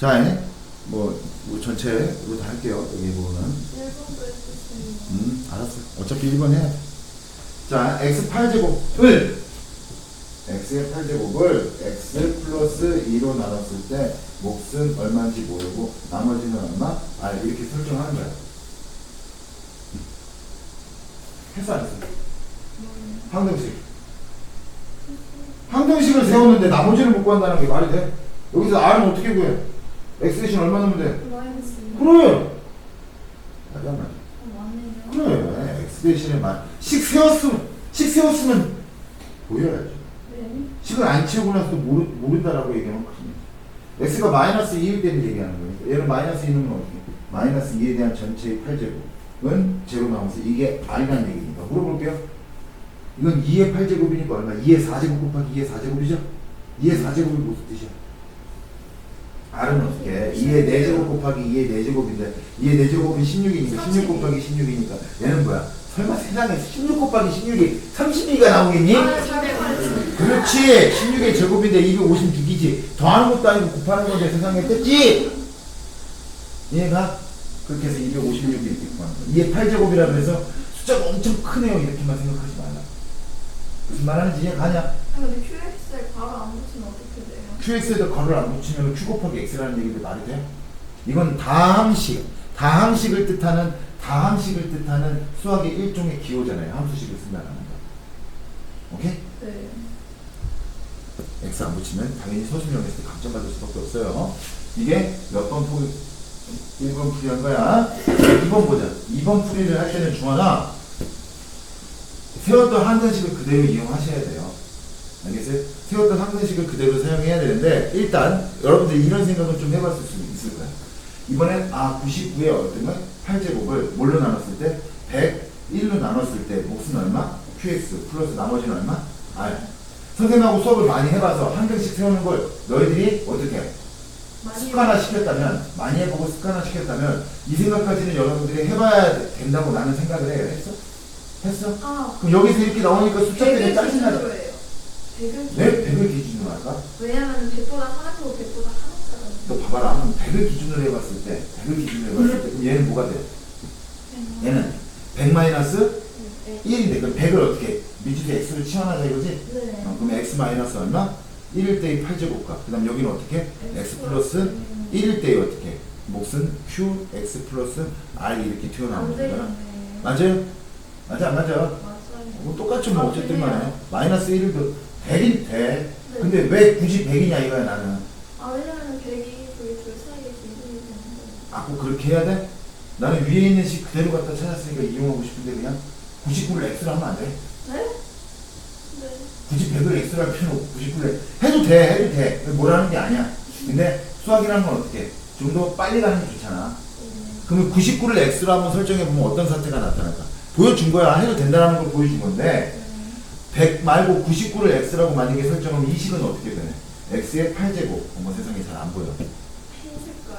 자, 예? 뭐, 뭐 전체로 다 할게요. 여기 부분은. 1번도 해주세요. 음, 알았어. 어차피 1번 해. 자, x 8제곱을 x의 8제곱을 x 플러스 2로 나눴을 때 몫은 얼마인지 모르고 나머지는 얼마? 아, 이렇게 설정하는 거야. 했어 안 했어? 항등식. 항등식을 세웠는데 나머지를 못 구한다는 게 말이 돼? 여기서 r은 어떻게 구해? X 대신 얼마 넣으면 돼? 마이너스 이. 그래. 맞아 맞아. 어, 맞네요. 그래 x 대신에 만식 세웠으면 식 세웠으면 보여야죠 네. 식을 안 채우고 나서도 모르, 모른다라고 얘기하면 큰일 x가 마이너스 2일 때는 얘기하는 거예요 얘는 마이너스 2는 어떻게 마이너스 2에 대한 전체의 8제곱은 제로 나오면서 이게 r이라는 얘기니까 물어볼게요 이건 2의 8제곱이니까 얼마 2의 4제곱 곱하기 2의 4제곱이죠 2의 4제곱이 무슨 뜻이야 r은 어떻게 해? 2의 4제곱 곱하기 2의 4제곱인데 2의 4제곱은 16이니까 16 곱하기 16이니까 얘는 뭐야? 설마 세상에 16 곱하기 16이 32가 나오겠니? 아. 그렇지. 16의 제곱인데 256이지. 더하는 것도 아니고 곱하는 건데 세상에 떴지? 얘가? 그렇게 해서 256이 이렇게 구하는 거야 이게 8제곱이라 그래서 숫자가 엄청 크네요. 이렇게만 생각하지 말라. 무슨 말하는지 이해 가냐? 아, 근데 QX에 바로 안 붙이면 어떻게? QX에다 괄호를 안 붙이면 Q 곱하기 X라는 얘기도 말이 돼? 이건 다항식 다항식을 뜻하는 다항식을 뜻하는 수학의 일종의 기호잖아요 함수식을 쓴다는 거 오케이? 네. X 안 붙이면 당연히 서술형에서 감점 받을 수밖에 없어요. 이게 몇번 풀이 1번 풀이한 거야. 2번 보자. 2번 풀이를 할 때는 중하나 세웠던 항등식을 그대로 이용하셔야 돼요. 알겠어요? 세웠던 항등식을 그대로 사용해야 되는데 일단 여러분들 이런 생각은 좀 해봤을 수 있을 거야. 이번엔 아 99의 어떤 8제곱을 뭘로 나눴을 때 101로 나눴을 때 몫은 얼마? QX 플러스 나머지는 얼마? R. 선생님하고 수업을 많이 해봐서 한 등씩 세우는 걸 너희들이 어떻게 습관화 시켰다면 많이 해보고 습관화 시켰다면 이 생각까지는 여러분들이 해봐야 된다고 나는 생각을 해요. 했어? 했어? 아, 그럼 여기서 이렇게 나오니까 숫자 때문에 100을 짜증나죠? 기준으로 해요. 100을 왜 100을 기준으로 할까? 왜냐면 100보다 하나고 100보다 하나잖아요. 너 봐봐라. 한번 100을 기준으로 해봤을 때 100을 기준으로 해봤을 때 그럼 얘는 뭐가 돼? 얘는 100 마이너스 네. 1인데 그럼 100을 어떻게 미지수 x를 치환하자 이거지? 네. 어, 그럼 x 마이너스 얼마? 1일 때의 8제곱과 그 다음 여기는 어떻게? x 플러스 1일 때의 어떻게? 몫은 q, x 플러스 r 이렇게 안 튀어나오는 거잖아. 맞아요? 맞아 안 맞아? 맞아요. 뭐 똑같이 뭐 아, 어쨌든 간에? 마이너스 1일도 100인 돼 네. 근데 왜 굳이 100이냐 이거야 나는 아, 왜냐면 100이 저희 둘 사이의 기준이 되는 거예요. 아, 꼭 그렇게 해야 돼? 나는 위에 있는 식 그대로 갖다 찾았으니까 이용하고 싶은데 그냥 99를 x로 하면 안 돼? 네? 네. 굳이 100을 x로 할 필요 없고 99를 해도 돼 해도 돼 뭐라는 게 아니야 근데 수학이라는 건 어떻게 좀더 빨리 가는 게 좋잖아 네. 그러면 99를 x로 한번 설정해 보면 어떤 사태가 나타날까 보여준 거야 해도 된다는 걸 보여준 건데 네. 100 말고 99를 x라고 만약에 설정하면 이 식은 어떻게 되네 x의 8제곱 어머 세상에 잘 안 보여 흰 색깔.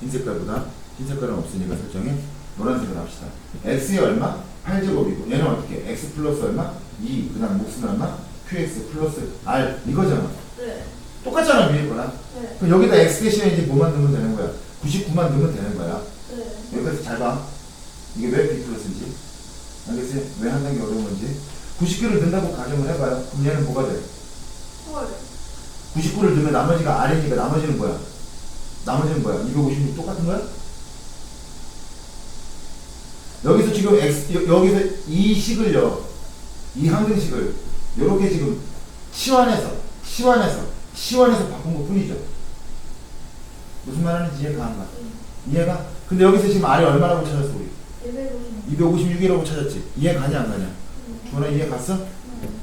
흰 색깔보다 흰 색깔은 없으니까 설정해 노란색을 합시다 x의 얼마? 8제곱이고 얘는 어떻게 x 플러스 얼마? 2 그 다음 몫은 얼마? qx 플러스 r 이거잖아 네. 똑같잖아 위에 거랑 네. 그럼 여기다 x 대신에 이제 뭐만 넣으면 되는 거야 99만 넣으면 되는 거야 네. 여기까지 잘 봐 이게 왜 b 플러스인지 알겠어요? 왜한 단계 어려운 건지 99를 넣는다고 가정을 해봐요 그럼 얘는 뭐가 돼? 헐. 99를 넣으면 나머지가 r이니까 나머지는 뭐야? 나머지는 뭐야? 256 똑같은 거야? 여기서 지금 x 여, 여기서 이 식을요 이 항등식을 요렇게 지금 치환해서 치환해서 치환해서 바꾼 것 뿐이죠 무슨 말 하는지 이해가 안 가? 이해가? 근데 여기서 지금 r이 얼마라고 찾았어 우리? 250. 256이라고 찾았지 이해 가냐 안 가냐? 주원아 이해 갔어?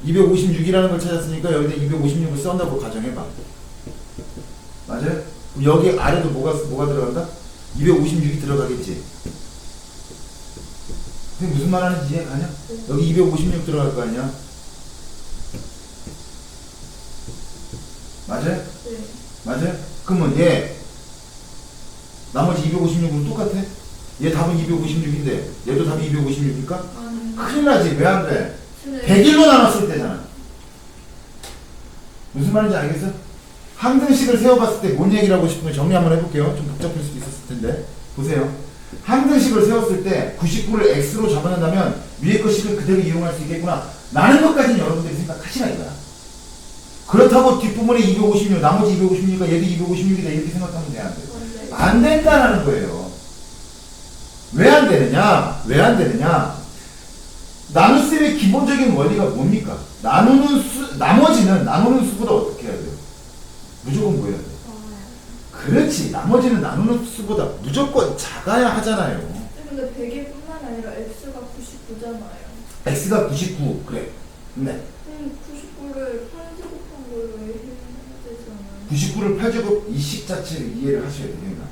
256이라는 걸 찾았으니까 여기다 256을 써온다고 가정해봐. 맞아요? 그럼 여기 아래도 뭐가, 뭐가 들어간다? 256이 들어가겠지. 그게 무슨 말 하는지 이해 가냐? 여기 256 들어갈 거 아니야? 맞아요? 네. 맞아요? 그러면 얘 나머지 256은 똑같아? 얘 답은 256인데 얘도 답이 256일까? 아니. 큰일 나지 왜 안 돼? 근데 100일로 나눴을 때잖아. 무슨 말인지 알겠어? 항등식을 세워봤을 때 뭔 얘기를 하고 싶으면 정리 한번 해볼게요. 좀 복잡할 수도 있었을 텐데. 보세요. 항등식을 세웠을 때 99를 x로 잡아낸다면 위에 거 식을 그대로 이용할 수 있겠구나. 라는 것까지는 여러분들이 생각하시라 이거야. 그렇다고 뒷부분에 256, 나머지 256이니까 얘도 256이다 이렇게 생각하면 돼, 안 돼? 안 된다라는 거예요. 왜 안 되느냐? 왜 안 되느냐? 나눗셈의 기본적인 원리가 뭡니까? 나누는 수, 나머지는 나누는 수보다 어떻게 해야 돼요? 무조건 뭐 해야 돼요? 아, 그렇지. 나머지는 나누는 수보다 무조건 작아야 하잖아요. 근데 100일뿐만 아니라 x가 99잖아요. x가 99. 그래. 그럼 99를 8제곱한 걸로 왜 해야 되잖아요. 99를 8제곱 이식 자체를 이해를 하셔야 됩니다.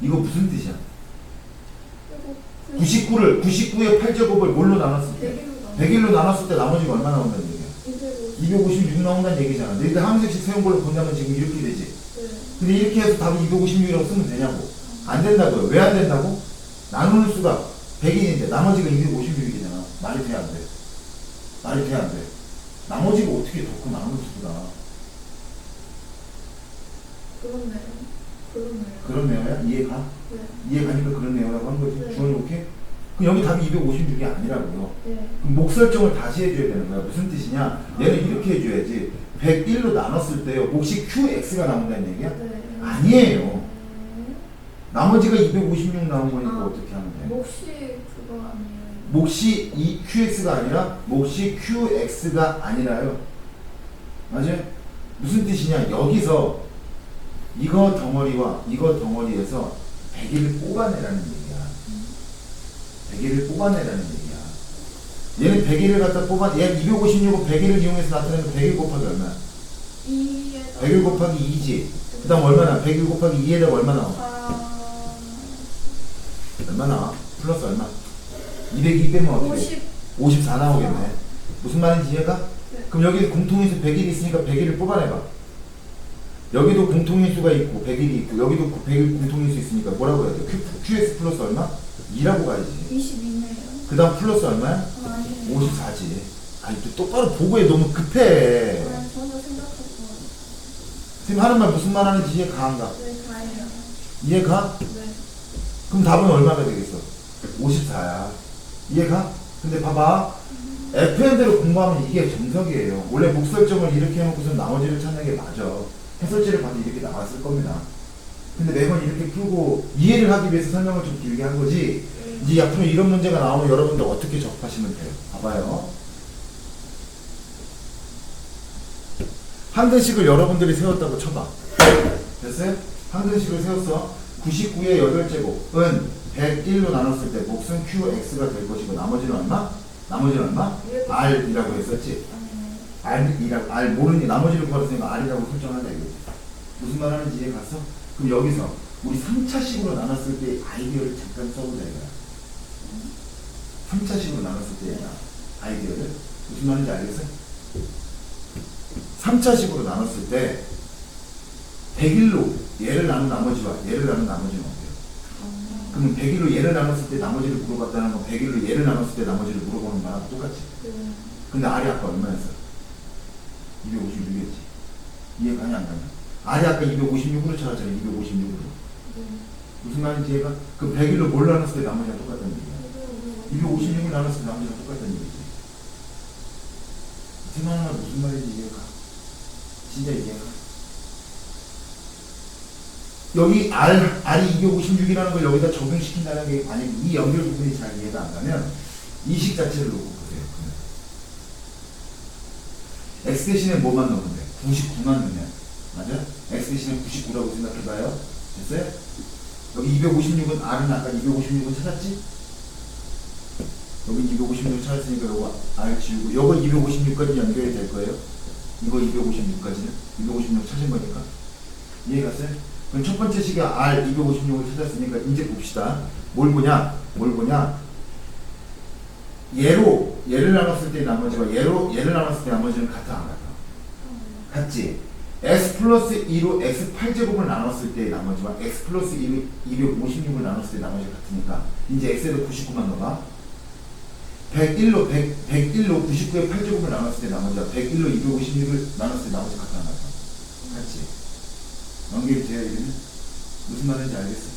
이거 무슨 뜻이야? 그리고 99를 99의 8제곱을 뭘로 나눴을 때? 100일로 100일로 나눴을 때 나머지가 얼마 나온다는 얘기야? 250. 256 나온다는 얘기잖아. 너희들 함색식 세운 걸로 본다면 지금 이렇게 되지. 네. 근데 이렇게 해서 답이 256이라고 쓰면 되냐고. 안 된다고요. 왜 안 된다고? 나누는 수가 100인인데 나머지가 256이잖아. 말이 돼, 안 돼? 말이 돼, 안 돼? 나머지가 어떻게 더큰 나누는 수보다. 그렇네요. 그런 내용이야? 이해가? 네. 이해가니까 그런 내용이라고 한 거지. 네. 오케이? 그럼 여기 답이 256이 아니라고요. 네. 그럼 목 설정을 다시 해줘야 되는 거야. 무슨 뜻이냐? 얘는 이렇게 해줘야지. 101로 나눴을 때요. 몫이 QX가 나온다는 얘기야? 네. 아니에요. 음, 나머지가 256 나온 거니까 아. 어떻게 하면 돼? 몫이 그거 아니에요. 몫이 이 QX가 아니라 몫이 QX가 아니라요. 맞아요? 무슨 뜻이냐? 여기서 이거 덩어리와 이거 덩어리에서 100일을 뽑아내라는 얘기야. 100일을 뽑아내라는 얘기야. 얘는 100일을 갖다 뽑아, 얘 256은 100일을 이용해서 나타내면 100일 곱하기 얼마야? 2에다 100일 곱하기 2지. 그 다음 얼마나? 100일 곱하기 2에다가 얼마 나와? 아, 얼마 나와? 플러스 얼마? 202 빼면 어떻게? 50. 54 나오겠네. 무슨 말인지 이해가? 네. 그럼 여기 공통인수 100일 있으니까 100일을 뽑아내봐. 여기도 공통인수가 있고 100일이 있고 여기도 100일 공통인수 있으니까 뭐라고 해야 돼? Q, QS 플러스 얼마? 2라고 가야지. 22네요. 그 다음 플러스 얼마야? 아, 아니에요. 54지. 아니 또 똑바로 보고 해. 너무 급해. 아, 저도 생각했고. 지금 하는 말 무슨 말 하는지 이해 가안가? 네, 다예요. 이해 가? 네. 그럼 답은 얼마가 되겠어? 54야. 이해가? 근데 봐봐. FN대로 공부하면 이게 정석이에요. 원래 목 설정을 이렇게 해놓고서 나머지를 찾는 게 맞아. 해설지를 봐도 이렇게 나왔을 겁니다. 근데 매번 이렇게 풀고 이해를 하기 위해서 설명을 좀 길게 한 거지. 이제 앞으로 이런 문제가 나오면 여러분들 어떻게 접하시면 돼요? 봐봐요. 한 근식을 여러분들이 세웠다고 쳐봐. 됐어요? 한 근식을 세웠어. 99의 8제곱은 101로 나눴을 때 몫은 QX가 될 것이고 나머지는 얼마? 나머지는 얼마? R이라고 했었지. 아니에요. R이라고 R 모르니 나머지를 구하랬으니까 R이라고 설정하자 이거지. 무슨 말 하는지 이해 갔어? 그럼 여기서 우리 3차식으로 나눴을 때 아이디어를 잠깐 써보자 이거야. 3차식으로 나눴을 때 아이디어를 무슨 말인지 알겠어? 3차식으로 나눴을 때 100일로 얘를 나눈 나머지와 얘를 나눈 나머지는 어때요? 그러면 100일로 얘를 나눴을 때 나머지를 물어봤다는 건 100일로 얘를 나눴을 때 나머지를 물어보는 거랑 똑같지. 네. 근데 R이 아까 얼마였어? 256이었지. 이해 가냐 안 가냐? R이 아까 256으로 찾았잖아. 256으로. 네. 무슨 말인지 이해가? 그 100일로 뭘 나눴을 때 나머지가 똑같다는 얘기야. 256을 나눴을 때 나머지가 똑같다는 얘기지. 생각나 무슨 말인지 이해가? 진짜 이해가? 여기 R, R이 256이라는 걸 여기다 적용시킨다는 게 만약 이 연결 부분이 잘 이해가 안 가면 이식 자체를 놓고 보세요. X 대신에 뭐만 넣으면 돼? 99만 넣으면. 맞아? X 대신에 99라고 생각해봐요. 됐어요? 여기 256은 R은 아까 256은 찾았지? 여기 256 찾았으니까 요거 R 지우고 요거 256까지 연결이 될 거예요. 이거 256까지는 256 찾은 거니까 이해 갔어요? 그럼 첫 번째 식에 R 256을 찾았으니까 이제 봅시다. 뭘 보냐? 뭘 보냐? 얘로 얘를 나눴을 때 나머지와 얘로 얘를 나눴을 때 나머지는 같아 안 같아? 같지? x 플러스 2로 x 8제곱을 나눴을 때 나머지와 x 플러스 2로 256을 나눴을 때 나머지 같으니까 이제 x에도 99만 넣어봐 101로 100, 101로 99의 8제곱을 나눴을 때 나머지와 101로 256을 나눴을 때 나머지 같아 안 같아? 같지? 연결이 돼야 이러면 무슨 말인지 알겠어?